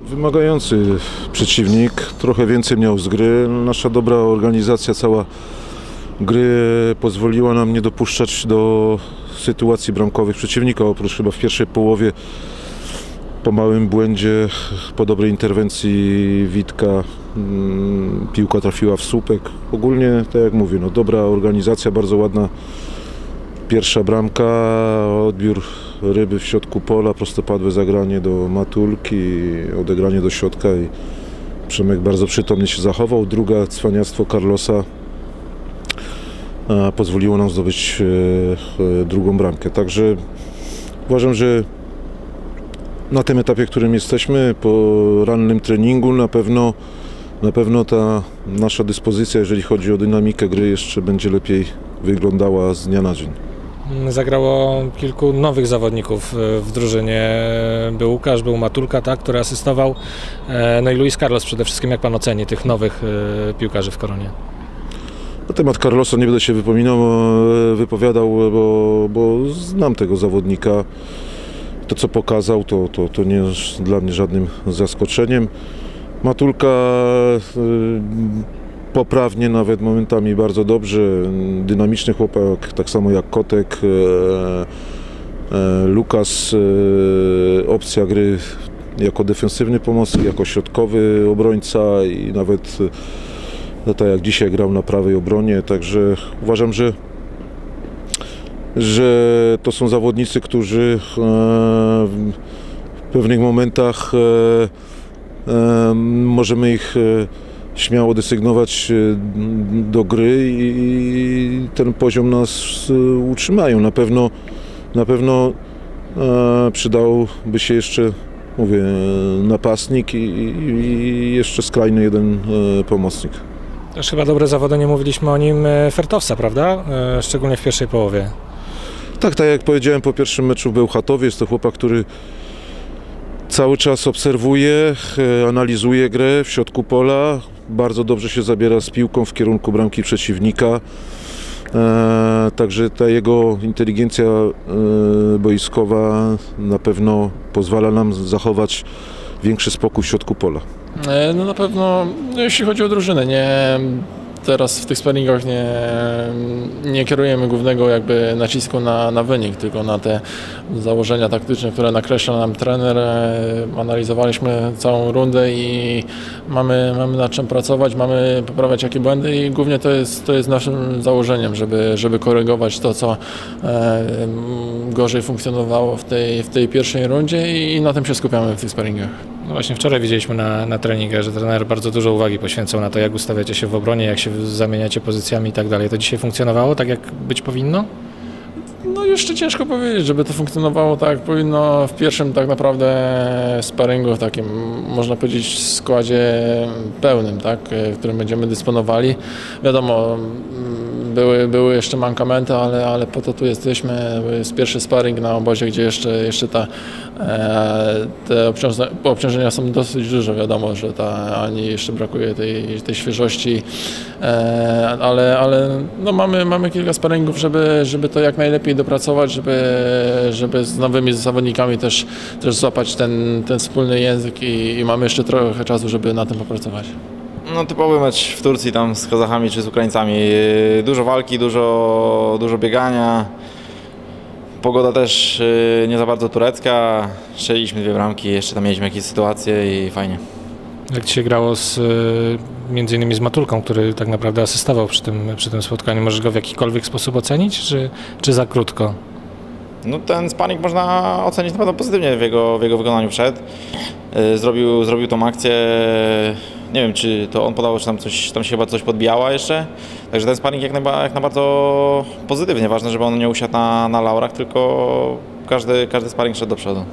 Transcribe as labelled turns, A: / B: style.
A: Wymagający przeciwnik, trochę więcej miał z gry. Nasza dobra organizacja cała gry pozwoliła nam nie dopuszczać do sytuacji bramkowych przeciwnika, oprócz chyba w pierwszej połowie po małym błędzie, po dobrej interwencji Witka mm, piłka trafiła w słupek. Ogólnie, tak jak mówię, no, dobra organizacja, bardzo ładna pierwsza bramka, odbiór ryby w środku pola, prostopadłe zagranie do Matulki, odegranie do środka i Przemek bardzo przytomnie się zachował. Druga cwaniactwo Carlosa pozwoliło nam zdobyć e, e, drugą bramkę. Także uważam, że na tym etapie, w którym jesteśmy, po rannym treningu na pewno, na pewno ta nasza dyspozycja, jeżeli chodzi o dynamikę gry, jeszcze będzie lepiej wyglądała z dnia na dzień.
B: Zagrało kilku nowych zawodników e, w drużynie. Był Łukasz, był Matulka, tak, który asystował. E, No i Luis Carlos przede wszystkim. Jak pan oceni tych nowych e, piłkarzy w Koronie?
A: Na temat Carlosa nie będę się wypominał, wypowiadał, bo, bo znam tego zawodnika. To, co pokazał, to, to, to nie jest dla mnie żadnym zaskoczeniem. Matulka poprawnie, nawet momentami bardzo dobrze. Dynamiczny chłopak, tak samo jak Kotek. e, e, Lukas, e, opcja gry jako defensywny pomocnik, jako środkowy obrońca i nawet tak jak dzisiaj grał na prawej obronie, także uważam, że że to są zawodnicy, którzy w pewnych momentach możemy ich śmiało desygnować e, do gry i ten poziom nas e, utrzymają. Na pewno na pewno e, przydałby się jeszcze mówię, napastnik i, jeszcze skrajny jeden pomocnik.
B: Też chyba dobre zawody, nie mówiliśmy o nim, Fertowca, prawda? Szczególnie w pierwszej połowie.
A: Tak, tak jak powiedziałem po pierwszym meczu w Bełchatowie, jest to chłopak, który cały czas obserwuje, analizuje grę w środku pola, bardzo dobrze się zabiera z piłką w kierunku bramki przeciwnika. E, także ta jego inteligencja e, boiskowa na pewno pozwala nam zachować większy spokój w środku pola.
C: E, No na pewno, no jeśli chodzi o drużynę, nie, teraz w tych sparingach nie, nie kierujemy głównego jakby nacisku na, na wynik, tylko na te założenia taktyczne, które nakreśla nam trener. E, Analizowaliśmy całą rundę i mamy, mamy nad czym pracować, mamy poprawiać jakie błędy i głównie to jest, to jest naszym założeniem, żeby, żeby korygować to, co e, gorzej funkcjonowało w tej, w tej pierwszej rundzie i na tym się skupiamy w tych sparingach.
B: No właśnie wczoraj widzieliśmy na, na że trener bardzo dużo uwagi poświęcał na to, jak ustawiacie się w obronie, jak się zamieniacie pozycjami i tak dalej. To dzisiaj funkcjonowało tak, jak być powinno?
C: No jeszcze ciężko powiedzieć, żeby to funkcjonowało tak jak powinno w pierwszym tak naprawdę sparingu, w takim można powiedzieć składzie pełnym, tak, w którym będziemy dysponowali. Wiadomo, były, były jeszcze mankamenty, ale, ale po to tu jesteśmy. Jest pierwszy sparring na obozie, gdzie jeszcze, jeszcze ta, e, te obciążenia, obciążenia są dosyć duże. Wiadomo, że ta, Ani jeszcze brakuje tej, tej świeżości, e, ale, ale no mamy, mamy kilka sparingów, żeby, żeby to jak najlepiej dopracować, żeby, żeby z nowymi zawodnikami też, też złapać ten, ten wspólny język i, i mamy jeszcze trochę czasu, żeby na tym popracować.
D: No typowy mecz w Turcji tam z Kazachami czy z Ukraińcami. Yy, Dużo walki, dużo, dużo biegania. Pogoda też yy, nie za bardzo turecka. Strzeliliśmy dwie bramki, jeszcze tam mieliśmy jakieś sytuacje i fajnie.
B: Jak dzisiaj grało z, e, między innymi z Matulką, który tak naprawdę asystował przy tym, przy tym spotkaniu. Możesz go w jakikolwiek sposób ocenić, czy, czy za krótko?
D: No ten spanik można ocenić na pewno pozytywnie w jego, w jego wykonaniu. Yy, Zrobił, zrobił tą akcję. Nie wiem, czy to on podał, czy tam, coś, tam się chyba coś podbijała jeszcze. Także ten sparing jak, najba, jak na bardzo pozytywnie. Ważne, żeby on nie usiadł na, na laurach, tylko każdy, każdy sparing szedł do przodu.